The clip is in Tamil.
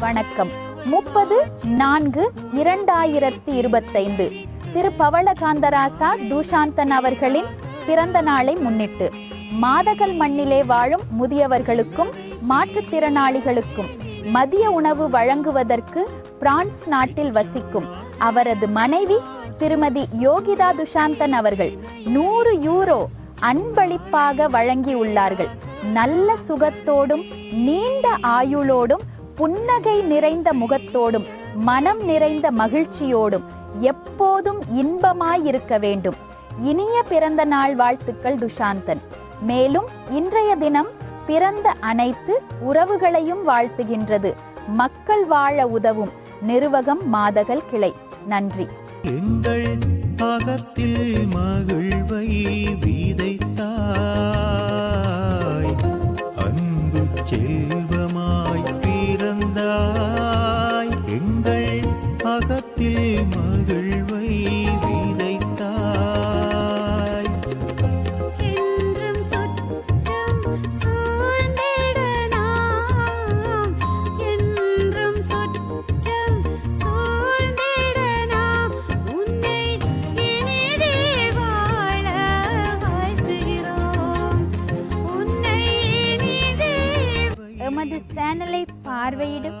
வணக்கம். முப்பது நான்கு இரண்டாயிரத்தி இருபத்தைந்து. திரு. பவளகாந்தராசா துஷாந்தன் அவர்களின் பிறந்த நாளை முன்னிட்டு. மாதகல் மண்ணிலே வாழும் முதியவர்களுக்கும் மாற்றுத்திறனாளிகளுக்கும் மதிய உணவு வழங்குவதற்கு பிரான்ஸ் நாட்டில் வசிக்கும் அவரது மனைவி திருமதி யோகிதா துஷாந்தன் அவர்கள் நூறு யூரோ அன்பளிப்பாக வழங்கியுள்ளார்கள். நல்ல சுகத்தோடும் நீண்ட ஆயுளோடும் புன்னகை நிறைந்த முகத்தோடும் மனம் நிறைந்த மகிழ்ச்சியோடும் எப்போதும் இன்பமாயிருக்க வேண்டும். இனிய பிறந்த நாள் வாழ்த்துக்கள் துஷாந்தன். மேலும் இன்றைய தினம் பிறந்த அனைத்து உறவுகளையும் வாழ்த்துகின்றது. மக்கள் வாழ உதவும் நிர்வகம் மாதகல் கிளை. நன்றி. எங்கள் அகத்தில் மகிழ்வை மகிழ்வை விதைத்தாய் என்றும் சுற்றம் சூழ்ந்திட நாம். என்றும் சுற்றம் சூழ்ந்திட நாம். உன்னை இனிதே வாழ வாழ்த்துகிறோம். உன்னை இனிதே எமது சேனலை பார்வையிடும்